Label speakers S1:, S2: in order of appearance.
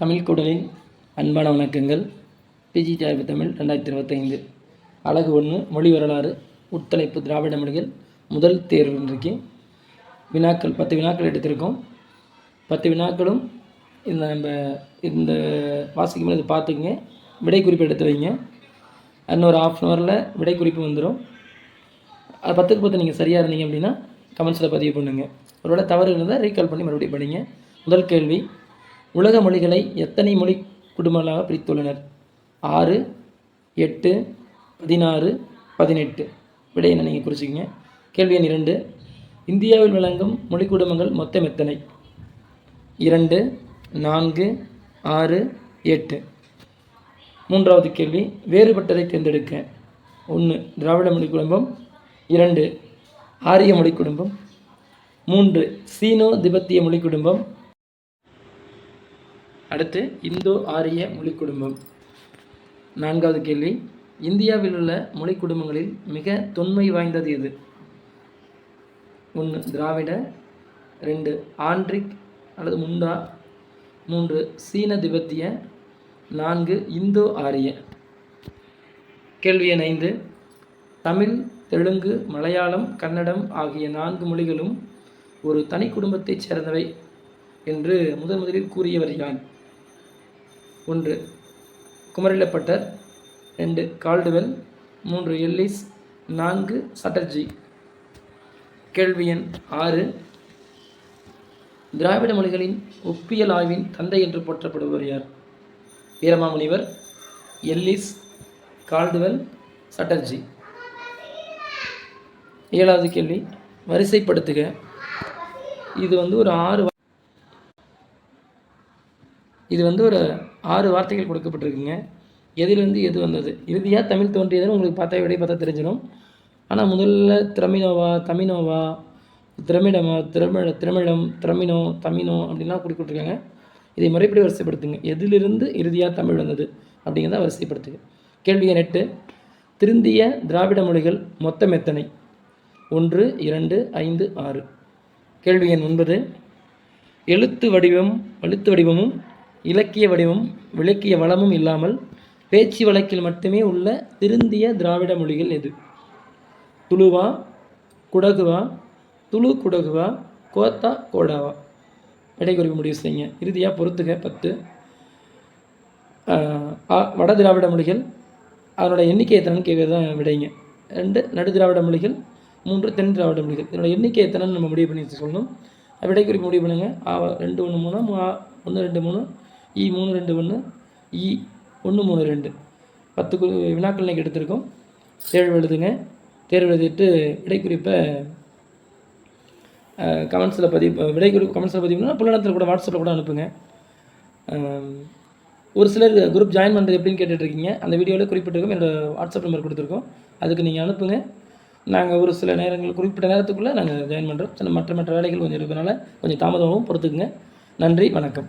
S1: தமிழ் குடலின் அன்பான வணக்கங்கள். பிஜி தேர்வு தமிழ் ரெண்டாயிரத்தி இருபத்தைந்து. அழகு ஒன்று மொழி வரலாறு உட்தலைப்பு திராவிட மொழிகள் முதல் தேர்வு இன்றைக்கு. வினாக்கள் பத்து வினாக்கள் எடுத்திருக்கோம். பத்து வினாக்களும் இந்த நம்ம இந்த வாசிக்கும் போது பார்த்துக்குங்க. விடை குறிப்பு எடுத்து வைங்க. இன்னொரு ஆஃப் அன் ஹவரில் விடை குறிப்பு வந்துடும் அது பத்துக்கு பத்து நீங்கள் சரியாக இருந்தீங்க அப்படின்னா கமெண்ட்ஸில் பதிவு பண்ணுங்கள் ஒருவேளை தவறு இருந்தால் ரீகால் பண்ணி மறுபடியும் படிங்க. முதல் கேள்வி உலக மொழிகளை எத்தனை மொழி குடும்பங்களாக பிரித்துள்ளனர்? ஆறு எட்டு பதினாறு பதினெட்டு. விடை என்ன நீங்கள் குறிச்சிக்கிங்க? கேள்வி எண் இரண்டு. இந்தியாவில் விளங்கும் மொழி குடும்பங்கள் மொத்தம் எத்தனை? இரண்டு நான்கு ஆறு எட்டு. மூன்றாவது கேள்வி. வேறுபட்டதை தேர்ந்தெடுக்க. ஒன்று திராவிட மொழி குடும்பம். இரண்டு ஆரிய மொழி குடும்பம். மூன்று சீனோ திபெத்திய மொழி குடும்பம். அடுத்து இந்தோ ஆரிய மொழி குடும்பம். நான்காவது கேள்வி. இந்தியாவில் உள்ள மொழி குடும்பங்களில் மிக தொன்மை வாய்ந்தது எது? ஒன்று திராவிட ரெண்டு ஆண்ட்ரிக் அல்லது முண்டா மூன்று சீன திபெத்திய நான்கு இந்தோ ஆரிய. கேள்வி எண் ஐந்து. தமிழ் தெலுங்கு மலையாளம் கன்னடம் ஆகிய நான்கு மொழிகளும் ஒரு தனி குடும்பத்தைச் சேர்ந்தவை என்று முதன் முதலில் கூறியவர் யார்? ஒன்று. குமரிலப்பட்டர் ரெண்டு. கால்டுவெல். மூன்று. எல்லிஸ். நான்கு. சட்டர்ஜி. கேள்வி எண் ஆறு. திராவிட மொழிகளின் ஒப்பியல் ஆய்வின் தந்தை என்று போற்றப்படுபவர் யார்? Veeramamunivar Ellis Caldwell Chatterjee. ஏழாவது கேள்வி. வரிசைப்படுத்துக. இது வந்து ஒரு ஆறு இது வந்து ஒரு ஆறு வார்த்தைகள் கொடுக்கப்பட்டிருக்குங்க. எதிலிருந்து எது வந்தது? இறுதியாக தமிழ் தோன்றியதுன்னு உங்களுக்கு பார்த்தா விடை பார்த்தா தெரிஞ்சிடும். ஆனால் முதல்ல திரமினோவா தமினோவா திரமிடமா திரமிழ திரமிழம் திரமினோ தமினோ அப்படின்லாம் குறிப்பிட்டிருக்காங்க. இதை முறைப்படி வரிசைப்படுத்துங்க. எதிலிருந்து இறுதியாக தமிழ் வந்தது அப்படிங்கிறத வரிசைப்படுத்துங்க. கேள்வி எண் எட்டு. திருந்திய திராவிட மொழிகள் மொத்தம் எத்தனை? ஒன்று இரண்டு ஐந்து ஆறு. கேள்வி எண் ஒன்பது. எழுத்து வடிவம் எழுத்து வடிவமும் இலக்கிய வடிவம் விளக்கிய வளமும் இல்லாமல் பேச்சு வழக்கில் மட்டுமே உள்ள திருந்திய திராவிட மொழிகள் எது? துளுவா குடகுவா துளு குடகுவா கோத்தா கோடாவா? விடை குறிப்பு முடிவு செய்யுங்க. இறுதியாக பொறுத்துக பத்து. வட திராவிட மொழிகள். அதனோட எண்ணிக்கை எத்தனைன்னு கேட்க தான் விடைங்க. ரெண்டு நடு திராவிட மொழிகள். மூன்று தென் திராவிட மொழிகள். இதனோட எண்ணிக்கை எத்தனைன்னு நம்ம முடிவு பண்ணி சொல்லணும் விடை குறிப்பு முடிவு பண்ணுங்கள் ஆ ரெண்டு ஒன்று மூணு ஆ ஒன்று ரெண்டு மூணு இ மூணு ரெண்டு ஒன்று இ ஒன்று மூணு ரெண்டு. பத்து கு வினாக்கள் நீங்கள் எடுத்திருக்கோம். தேர்வு எழுதுங்க. தேர்வு எழுதிட்டு விடை குறிப்பை கமெண்ட்ஸில் பதிவு விடை குறிப்பு கமெண்ட்ஸில் பதிவுனா பண்ணால் கூட வாட்ஸ்அப்பில் கூட அனுப்புங்க. ஒரு சிலர் குரூப் ஜாயின் பண்ணுறது எப்படின்னு கேட்டுட்ருக்கீங்க. அந்த வீடியோவில் குறிப்பிட்டிருக்கோம். என்னோடய வாட்ஸ்அப் நம்பர் கொடுத்துருக்கோம். அதுக்கு நீங்கள் அனுப்புங்க. நாங்கள் ஒரு சில நேரங்கள் குறிப்பிட்ட நேரத்துக்குள்ளே நாங்கள் ஜாயின் பண்ணுறோம் சில மற்ற மற்ற வேலைகள் கொஞ்சம் இருக்கிறனால கொஞ்சம் தாமதமாகவும் பொறுத்துக்குங்க. நன்றி வணக்கம்.